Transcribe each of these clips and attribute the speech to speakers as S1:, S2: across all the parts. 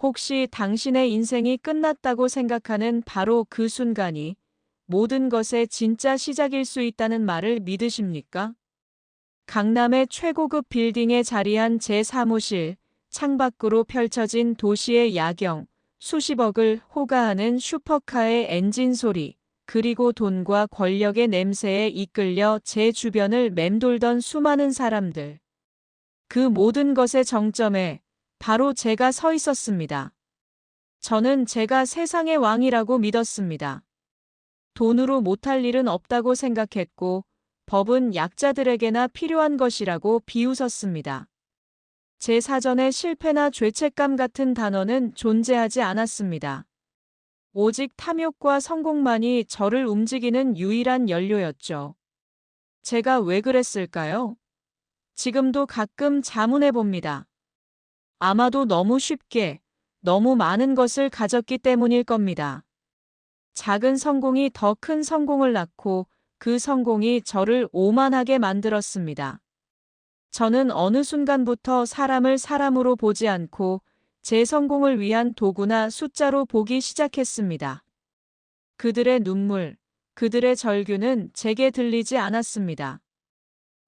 S1: 혹시 당신의 인생이 끝났다고 생각하는 바로 그 순간이 모든 것의 진짜 시작일 수 있다는 말을 믿으십니까? 강남의 최고급 빌딩에 자리한 제 사무실, 창밖으로 펼쳐진 도시의 야경, 수십억을 호가하는 슈퍼카의 엔진 소리, 그리고 돈과 권력의 냄새에 이끌려 제 주변을 맴돌던 수많은 사람들. 그 모든 것의 정점에 바로 제가 서 있었습니다. 저는 제가 세상의 왕이라고 믿었습니다. 돈으로 못할 일은 없다고 생각했고, 법은 약자들에게나 필요한 것이라고 비웃었습니다. 제 사전에 실패나 죄책감 같은 단어는 존재하지 않았습니다. 오직 탐욕과 성공만이 저를 움직이는 유일한 연료였죠. 제가 왜 그랬을까요? 지금도 가끔 자문해 봅니다. 아마도 너무 쉽게, 너무 많은 것을 가졌기 때문일 겁니다. 작은 성공이 더 큰 성공을 낳고 그 성공이 저를 오만하게 만들었습니다. 저는 어느 순간부터 사람을 사람으로 보지 않고 제 성공을 위한 도구나 숫자로 보기 시작했습니다. 그들의 눈물, 그들의 절규는 제게 들리지 않았습니다.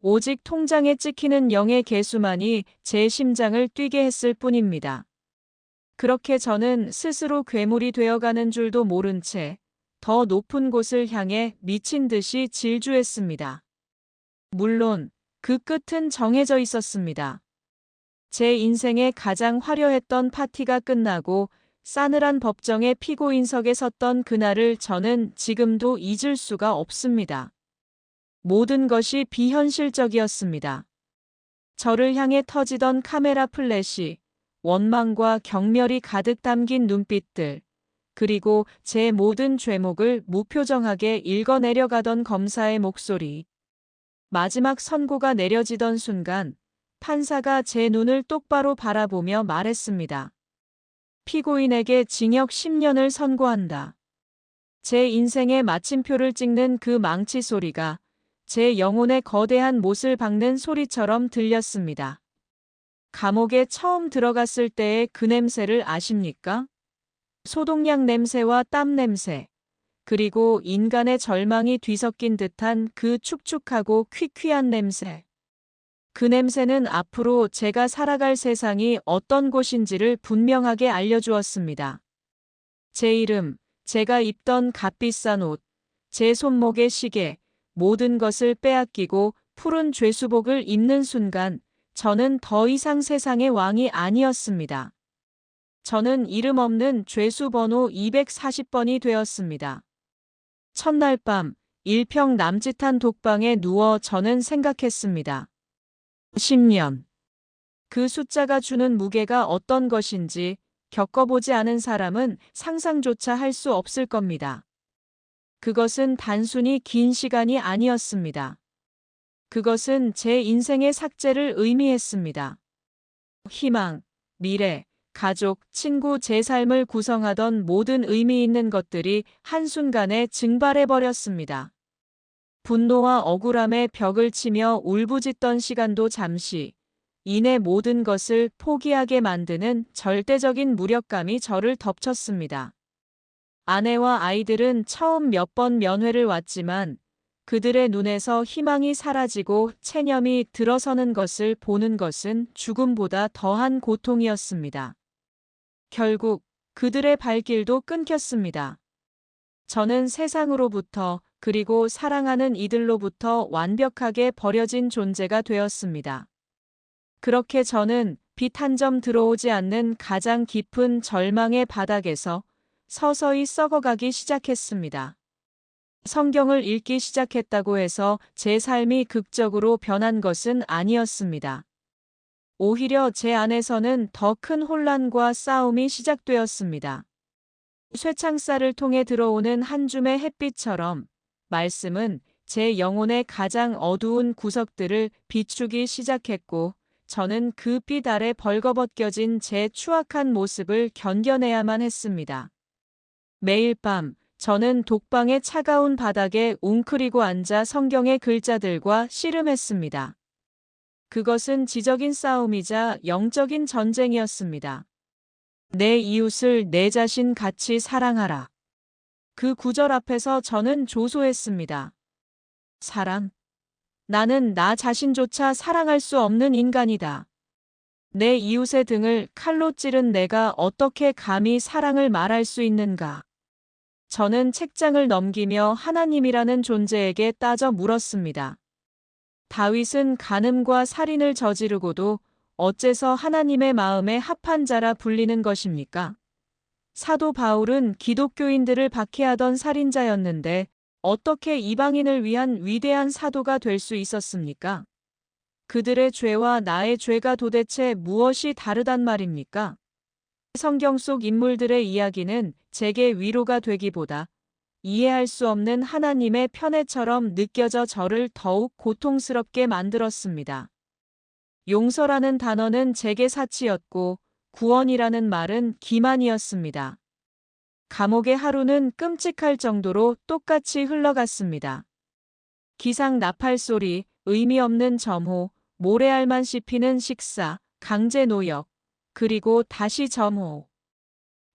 S1: 오직 통장에 찍히는 영의 개수만이 제 심장을 뛰게 했을 뿐입니다. 그렇게 저는 스스로 괴물이 되어가는 줄도 모른 채 더 높은 곳을 향해 미친 듯이 질주했습니다. 물론 그 끝은 정해져 있었습니다. 제 인생의 가장 화려했던 파티가 끝나고 싸늘한 법정의 피고인석에 섰던 그날을 저는 지금도 잊을 수가 없습니다. 모든 것이 비현실적이었습니다. 저를 향해 터지던 카메라 플래시, 원망과 경멸이 가득 담긴 눈빛들, 그리고 제 모든 죄목을 무표정하게 읽어내려가던 검사의 목소리. 마지막 선고가 내려지던 순간 판사가 제 눈을 똑바로 바라보며 말했습니다. 피고인에게 징역 10년을 선고한다. 제 인생의 마침표를 찍는 그 망치 소리가 제 영혼의 거대한 못을 박는 소리처럼 들렸습니다. 감옥에 처음 들어갔을 때의 그 냄새를 아십니까? 소독약 냄새와 땀 냄새, 그리고 인간의 절망이 뒤섞인 듯한 그 축축하고 퀴퀴한 냄새. 그 냄새는 앞으로 제가 살아갈 세상이 어떤 곳인지를 분명하게 알려주었습니다. 제 이름, 제가 입던 값비싼 옷, 제 손목의 시계, 모든 것을 빼앗기고 푸른 죄수복을 입는 순간 저는 더 이상 세상의 왕이 아니었습니다. 저는 이름 없는 죄수 번호 240번이 되었습니다. 첫날 밤 일평 남짓한 독방에 누워 저는 생각했습니다. 10년. 그 숫자가 주는 무게가 어떤 것인지 겪어보지 않은 사람은 상상조차 할 수 없을 겁니다. 그것은 단순히 긴 시간이 아니었습니다. 그것은 제 인생의 삭제를 의미했습니다. 희망, 미래, 가족, 친구, 제 삶을 구성하던 모든 의미 있는 것들이 한순간에 증발해버렸습니다. 분노와 억울함의 벽을 치며 울부짖던 시간도 잠시, 이내 모든 것을 포기하게 만드는 절대적인 무력감이 저를 덮쳤습니다. 아내와 아이들은 처음 몇 번 면회를 왔지만 그들의 눈에서 희망이 사라지고 체념이 들어서는 것을 보는 것은 죽음보다 더한 고통이었습니다. 결국 그들의 발길도 끊겼습니다. 저는 세상으로부터 그리고 사랑하는 이들로부터 완벽하게 버려진 존재가 되었습니다. 그렇게 저는 빛 한 점 들어오지 않는 가장 깊은 절망의 바닥에서 서서히 썩어가기 시작했습니다. 성경을 읽기 시작했다고 해서 제 삶이 극적으로 변한 것은 아니었습니다. 오히려 제 안에서는 더 큰 혼란과 싸움이 시작되었습니다. 쇠창살을 통해 들어오는 한 줌의 햇빛처럼 말씀은 제 영혼의 가장 어두운 구석들을 비추기 시작했고 저는 그 빛 아래 벌거벗겨진 제 추악한 모습을 견뎌내야만 했습니다. 매일 밤 저는 독방의 차가운 바닥에 웅크리고 앉아 성경의 글자들과 씨름했습니다. 그것은 지적인 싸움이자 영적인 전쟁이었습니다. 내 이웃을 내 자신 같이 사랑하라. 그 구절 앞에서 저는 조소했습니다. 사랑. 나는 나 자신조차 사랑할 수 없는 인간이다. 내 이웃의 등을 칼로 찌른 내가 어떻게 감히 사랑을 말할 수 있는가? 저는 책장을 넘기며 하나님이라는 존재에게 따져 물었습니다. 다윗은 간음과 살인을 저지르고도 어째서 하나님의 마음에 합한 자라 불리는 것입니까? 사도 바울은 기독교인들을 박해하던 살인자였는데 어떻게 이방인을 위한 위대한 사도가 될 수 있었습니까? 그들의 죄와 나의 죄가 도대체 무엇이 다르단 말입니까? 성경 속 인물들의 이야기는 제게 위로가 되기보다 이해할 수 없는 하나님의 편애처럼 느껴져 저를 더욱 고통스럽게 만들었습니다. 용서라는 단어는 제게 사치였고 구원이라는 말은 기만이었습니다. 감옥의 하루는 끔찍할 정도로 똑같이 흘러갔습니다. 기상 나팔 소리, 의미 없는 점호, 모래알만 씹히는 식사, 강제 노역, 그리고 다시 점호.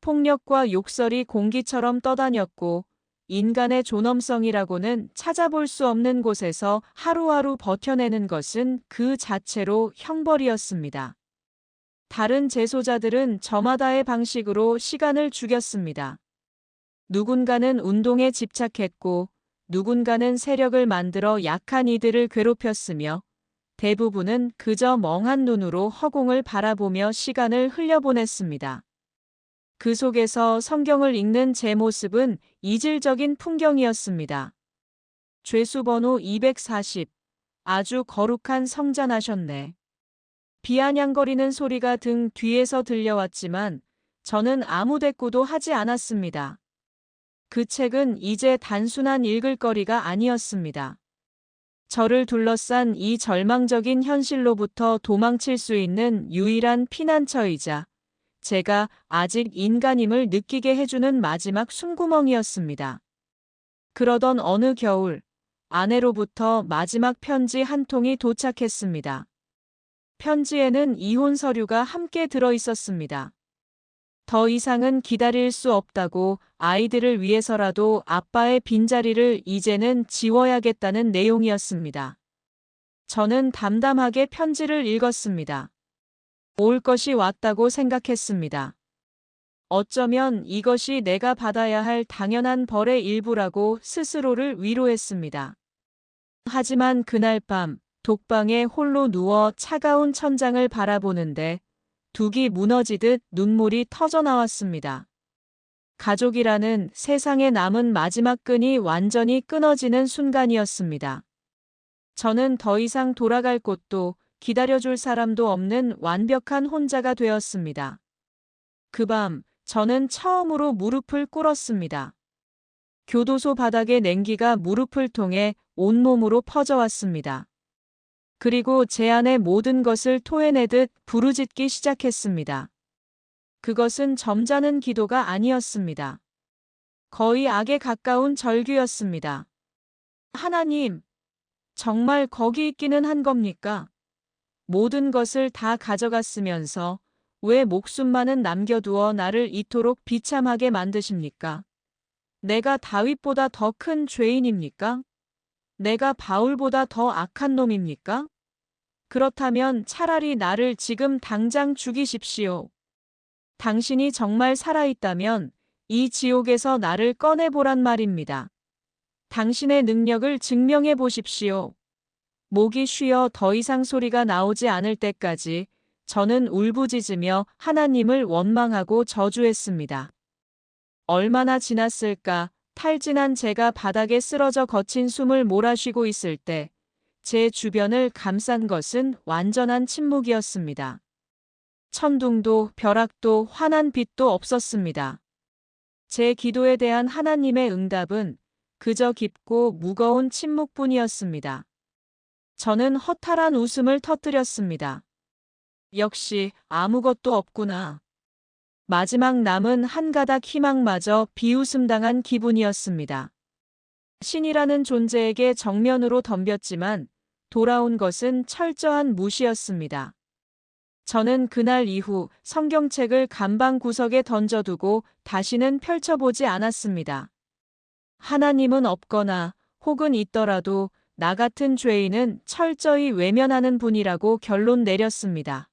S1: 폭력과 욕설이 공기처럼 떠다녔고 인간의 존엄성이라고는 찾아볼 수 없는 곳에서 하루하루 버텨내는 것은 그 자체로 형벌이었습니다. 다른 재소자들은 저마다의 방식으로 시간을 죽였습니다. 누군가는 운동에 집착했고 누군가는 세력을 만들어 약한 이들을 괴롭혔으며 대부분은 그저 멍한 눈으로 허공을 바라보며 시간을 흘려보냈습니다. 그 속에서 성경을 읽는 제 모습은 이질적인 풍경이었습니다. 죄수 번호 240. 아주 거룩한 성잔하셨네. 비아냥거리는 소리가 등 뒤에서 들려왔지만 저는 아무 대꾸도 하지 않았습니다. 그 책은 이제 단순한 읽을 거리가 아니었습니다. 저를 둘러싼 이 절망적인 현실로부터 도망칠 수 있는 유일한 피난처이자 제가 아직 인간임을 느끼게 해주는 마지막 숨구멍이었습니다. 그러던 어느 겨울, 아내로부터 마지막 편지 한 통이 도착했습니다. 편지에는 이혼 서류가 함께 들어 있었습니다. 더 이상은 기다릴 수 없다고 아이들을 위해서라도 아빠의 빈자리를 이제는 지워야겠다는 내용이었습니다. 저는 담담하게 편지를 읽었습니다. 올 것이 왔다고 생각했습니다. 어쩌면 이것이 내가 받아야 할 당연한 벌의 일부라고 스스로를 위로했습니다. 하지만 그날 밤 독방에 홀로 누워 차가운 천장을 바라보는데 둑이 무너지듯 눈물이 터져 나왔습니다. 가족이라는 세상에 남은 마지막 끈이 완전히 끊어지는 순간이었습니다. 저는 더 이상 돌아갈 곳도 기다려줄 사람도 없는 완벽한 혼자가 되었습니다. 그 밤, 저는 처음으로 무릎을 꿇었습니다. 교도소 바닥의 냉기가 무릎을 통해 온몸으로 퍼져왔습니다. 그리고 제 안의 모든 것을 토해내듯 부르짖기 시작했습니다. 그것은 점잖은 기도가 아니었습니다. 거의 악에 가까운 절규였습니다. 하나님, 정말 거기 있기는 한 겁니까? 모든 것을 다 가져갔으면서 왜 목숨만은 남겨두어 나를 이토록 비참하게 만드십니까? 내가 다윗보다 더 큰 죄인입니까? 내가 바울보다 더 악한 놈입니까? 그렇다면 차라리 나를 지금 당장 죽이십시오. 당신이 정말 살아있다면 이 지옥에서 나를 꺼내보란 말입니다. 당신의 능력을 증명해 보십시오. 목이 쉬어 더 이상 소리가 나오지 않을 때까지 저는 울부짖으며 하나님을 원망하고 저주했습니다. 얼마나 지났을까 탈진한 제가 바닥에 쓰러져 거친 숨을 몰아쉬고 있을 때 제 주변을 감싼 것은 완전한 침묵이었습니다. 천둥도 벼락도 환한 빛도 없었습니다. 제 기도에 대한 하나님의 응답은 그저 깊고 무거운 침묵뿐이었습니다. 저는 허탈한 웃음을 터뜨렸습니다. 역시 아무것도 없구나. 마지막 남은 한 가닥 희망마저 비웃음당한 기분이었습니다. 신이라는 존재에게 정면으로 덤볐지만 돌아온 것은 철저한 무시였습니다. 저는 그날 이후 성경책을 간방 구석에 던져두고 다시는 펼쳐보지 않았습니다. 하나님은 없거나 혹은 있더라도 나 같은 죄인은 철저히 외면하는 분이라고 결론 내렸습니다.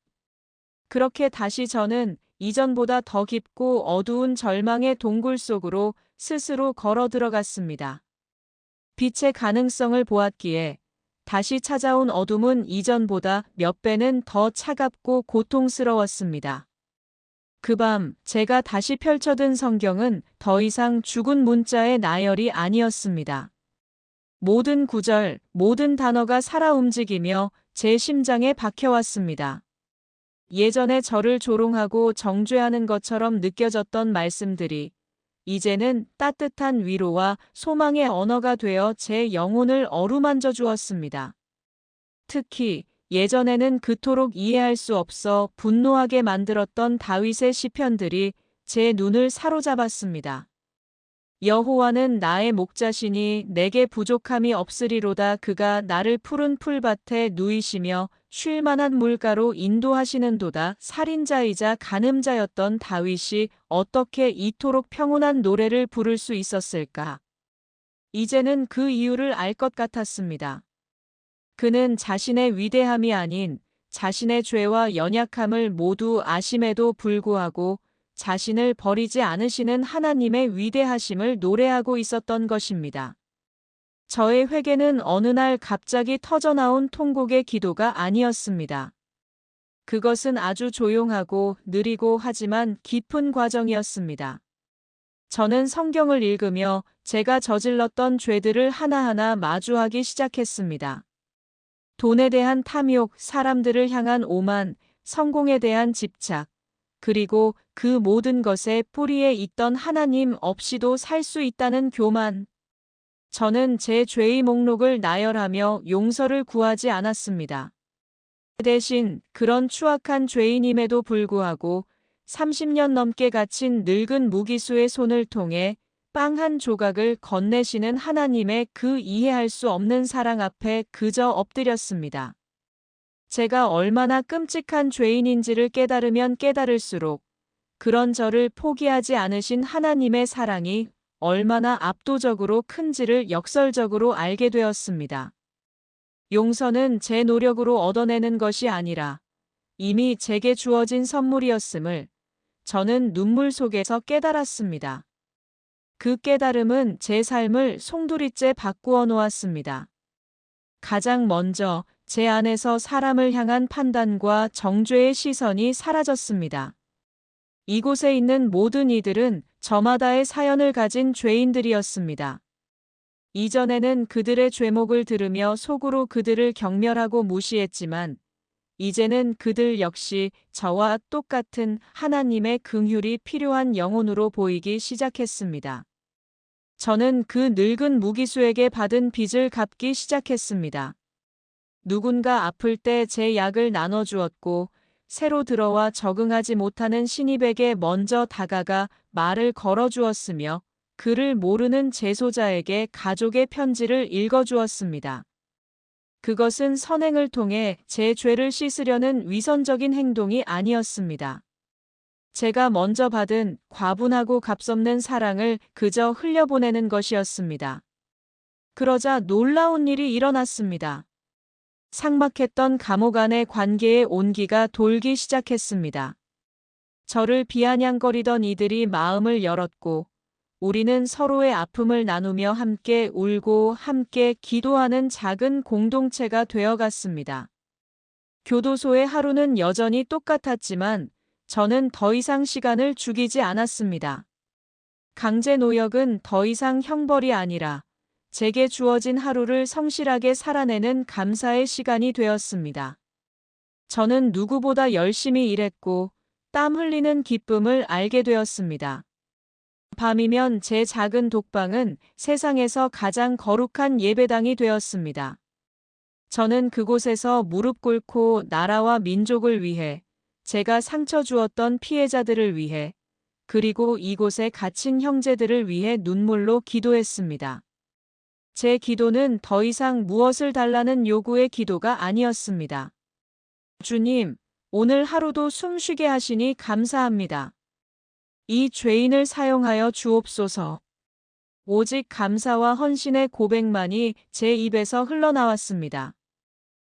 S1: 그렇게 다시 저는 이전보다 더 깊고 어두운 절망의 동굴 속으로 스스로 걸어 들어갔습니다. 빛의 가능성을 보았기에 다시 찾아온 어둠은 이전보다 몇 배는 더 차갑고 고통스러웠습니다. 그 밤 제가 다시 펼쳐든 성경은 더 이상 죽은 문자의 나열이 아니었습니다. 모든 구절, 모든 단어가 살아 움직이며 제 심장에 박혀왔습니다. 예전에 저를 조롱하고 정죄하는 것처럼 느껴졌던 말씀들이 이제는 따뜻한 위로와 소망의 언어가 되어 제 영혼을 어루만져 주었습니다. 특히 예전에는 그토록 이해할 수 없어 분노하게 만들었던 다윗의 시편들이 제 눈을 사로잡았습니다. 여호와는 나의 목자시니 내게 부족함이 없으리로다 그가 나를 푸른 풀밭에 누이시며 쉴 만한 물가로 인도하시는도다 살인자이자 간음자였던 다윗이 어떻게 이토록 평온한 노래를 부를 수 있었을까? 이제는 그 이유를 알 것 같았습니다. 그는 자신의 위대함이 아닌 자신의 죄와 연약함을 모두 아심에도 불구하고 자신을 버리지 않으시는 하나님의 위대하심을 노래하고 있었던 것입니다. 저의 회개는 어느 날 갑자기 터져나온 통곡의 기도가 아니었습니다. 그것은 아주 조용하고 느리고 하지만 깊은 과정이었습니다. 저는 성경을 읽으며 제가 저질렀던 죄들을 하나하나 마주하기 시작했습니다. 돈에 대한 탐욕, 사람들을 향한 오만, 성공에 대한 집착, 그리고 그 모든 것의 뿌리에 있던 하나님 없이도 살 수 있다는 교만. 저는 제 죄의 목록을 나열하며 용서를 구하지 않았습니다. 대신 그런 추악한 죄인임에도 불구하고 30년 넘게 갇힌 늙은 무기수의 손을 통해 빵 한 조각을 건네시는 하나님의 그 이해할 수 없는 사랑 앞에 그저 엎드렸습니다. 제가 얼마나 끔찍한 죄인인지를 깨달으면 깨달을수록 그런 저를 포기하지 않으신 하나님의 사랑이 얼마나 압도적으로 큰지를 역설적으로 알게 되었습니다. 용서는 제 노력으로 얻어내는 것이 아니라 이미 제게 주어진 선물이었음을 저는 눈물 속에서 깨달았습니다. 그 깨달음은 제 삶을 송두리째 바꾸어 놓았습니다. 가장 먼저 제 안에서 사람을 향한 판단과 정죄의 시선이 사라졌습니다. 이곳에 있는 모든 이들은 저마다의 사연을 가진 죄인들이었습니다. 이전에는 그들의 죄목을 들으며 속으로 그들을 경멸하고 무시했지만 이제는 그들 역시 저와 똑같은 하나님의 긍휼이 필요한 영혼으로 보이기 시작했습니다. 저는 그 늙은 무기수에게 받은 빚을 갚기 시작했습니다. 누군가 아플 때 제 약을 나눠주었고 새로 들어와 적응하지 못하는 신입에게 먼저 다가가 말을 걸어주었으며 그를 모르는 재소자에게 가족의 편지를 읽어주었습니다. 그것은 선행을 통해 제 죄를 씻으려는 위선적인 행동이 아니었습니다. 제가 먼저 받은 과분하고 값없는 사랑을 그저 흘려보내는 것이었습니다. 그러자 놀라운 일이 일어났습니다. 상막했던 감옥 안의 관계의 온기가 돌기 시작했습니다. 저를 비아냥거리던 이들이 마음을 열었고 우리는 서로의 아픔을 나누며 함께 울고 함께 기도하는 작은 공동체가 되어갔습니다. 교도소의 하루는 여전히 똑같았지만 저는 더 이상 시간을 죽이지 않았습니다. 강제 노역은 더 이상 형벌이 아니라 제게 주어진 하루를 성실하게 살아내는 감사의 시간이 되었습니다. 저는 누구보다 열심히 일했고 땀 흘리는 기쁨을 알게 되었습니다. 밤이면 제 작은 독방은 세상에서 가장 거룩한 예배당이 되었습니다. 저는 그곳에서 무릎 꿇고 나라와 민족을 위해 제가 상처 주었던 피해자들을 위해 그리고 이곳에 갇힌 형제들을 위해 눈물로 기도했습니다. 제 기도는 더 이상 무엇을 달라는 요구의 기도가 아니었습니다. 주님, 오늘 하루도 숨쉬게 하시니 감사합니다. 이 죄인을 사용하여 주옵소서. 오직 감사와 헌신의 고백만이 제 입에서 흘러나왔습니다.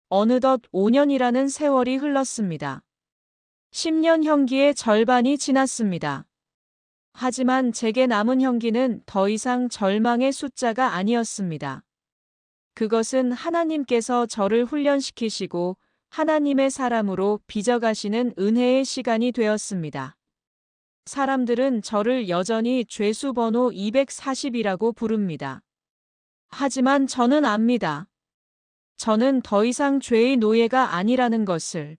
S1: 어느덧 5년이라는 세월이 흘렀습니다. 10년 형기의 절반이 지났습니다. 하지만 제게 남은 형기는 더 이상 절망의 숫자가 아니었습니다. 그것은 하나님께서 저를 훈련시키시고 하나님의 사람으로 빚어가시는 은혜의 시간이 되었습니다. 사람들은 저를 여전히 죄수 번호 240이라고 부릅니다. 하지만 저는 압니다. 저는 더 이상 죄의 노예가 아니라는 것을.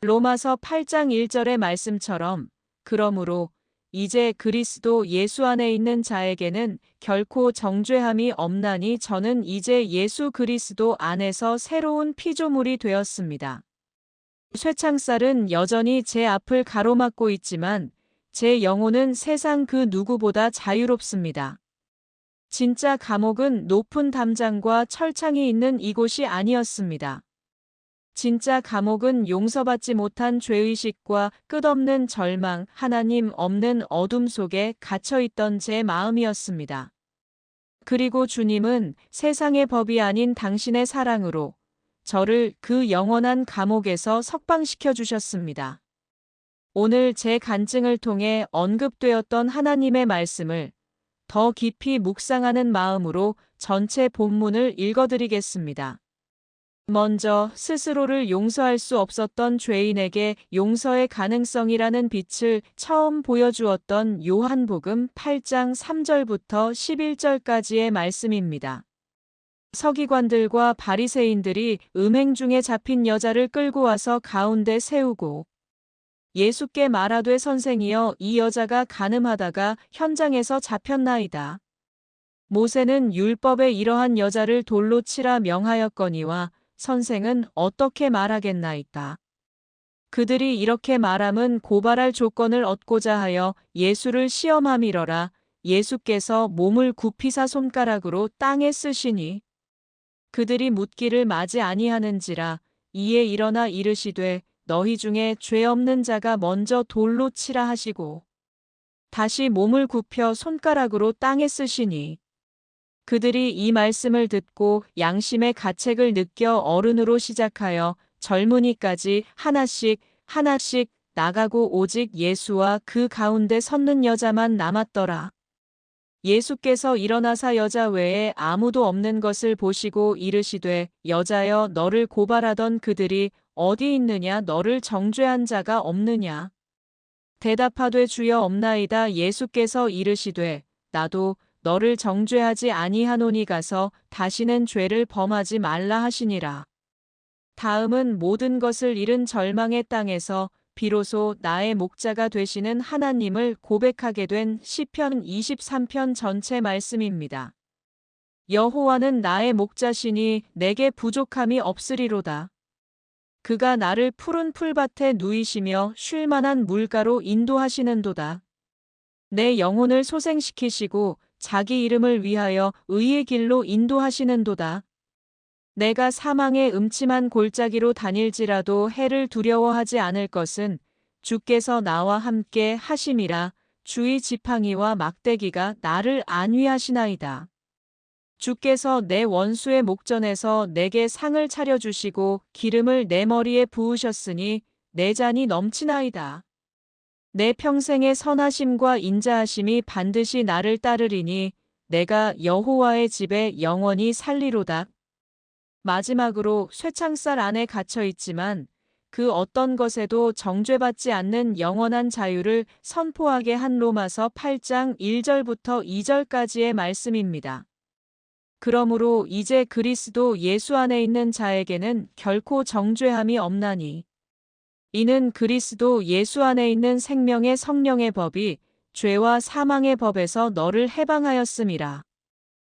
S1: 로마서 8장 1절의 말씀처럼 그러므로 이제 그리스도 예수 안에 있는 자에게는 결코 정죄함이 없나니 저는 이제 예수 그리스도 안에서 새로운 피조물이 되었습니다. 쇠창살은 여전히 제 앞을 가로막고 있지만 제 영혼은 세상 그 누구보다 자유롭습니다. 진짜 감옥은 높은 담장과 철창이 있는 이곳이 아니었습니다. 진짜 감옥은 용서받지 못한 죄의식과 끝없는 절망, 하나님 없는 어둠 속에 갇혀있던 제 마음이었습니다. 그리고 주님은 세상의 법이 아닌 당신의 사랑으로 저를 그 영원한 감옥에서 석방시켜 주셨습니다. 오늘 제 간증을 통해 언급되었던 하나님의 말씀을 더 깊이 묵상하는 마음으로 전체 본문을 읽어드리겠습니다. 먼저 스스로를 용서할 수 없었던 죄인에게 용서의 가능성이라는 빛을 처음 보여주었던 요한복음 8장 3절부터 11절까지의 말씀입니다. 서기관들과 바리새인들이 음행 중에 잡힌 여자를 끌고 와서 가운데 세우고 예수께 말하되 선생이여 이 여자가 가늠하다가 현장에서 잡혔나이다. 모세는 율법에 이러한 여자를 돌로 치라 명하였거니와 선생은 어떻게 말하겠나이까. 그들이 이렇게 말함은 고발할 조건을 얻고자 하여 예수를 시험함이러라. 예수께서 몸을 굽히사 손가락으로 땅에 쓰시니 그들이 묻기를 맞이 아니하는지라 이에 일어나 이르시되 너희 중에 죄 없는 자가 먼저 돌로 치라 하시고 다시 몸을 굽혀 손가락으로 땅에 쓰시니 그들이 이 말씀을 듣고 양심의 가책을 느껴 어른으로 시작하여 젊은이까지 하나씩 하나씩 나가고 오직 예수와 그 가운데 섰는 여자만 남았더라. 예수께서 일어나사 여자 외에 아무도 없는 것을 보시고 이르시되 여자여 너를 고발하던 그들이 어디 있느냐 너를 정죄한 자가 없느냐. 대답하되 주여 없나이다 예수께서 이르시되 나도 너를 정죄하지 아니하노니 가서 다시는 죄를 범하지 말라 하시니라. 다음은 모든 것을 잃은 절망의 땅에서 비로소 나의 목자가 되시는 하나님을 고백하게 된 시편 23편 전체 말씀입니다. 여호와는 나의 목자시니 내게 부족함이 없으리로다. 그가 나를 푸른 풀밭에 누이시며 쉴 만한 물가로 인도하시는도다. 내 영혼을 소생시키시고 자기 이름을 위하여 의의 길로 인도하시는도다. 내가 사망의 음침한 골짜기로 다닐지라도 해를 두려워하지 않을 것은 주께서 나와 함께 하심이라 주의 지팡이와 막대기가 나를 안위하시나이다. 주께서 내 원수의 목전에서 내게 상을 차려주시고 기름을 내 머리에 부으셨으니 내 잔이 넘치나이다. 내 평생의 선하심과 인자하심이 반드시 나를 따르리니 내가 여호와의 집에 영원히 살리로다. 마지막으로 쇠창살 안에 갇혀 있지만 그 어떤 것에도 정죄받지 않는 영원한 자유를 선포하게 한 로마서 8장 1절부터 2절까지의 말씀입니다. 그러므로 이제 그리스도 예수 안에 있는 자에게는 결코 정죄함이 없나니 이는 그리스도 예수 안에 있는 생명의 성령의 법이 죄와 사망의 법에서 너를 해방하였음이라.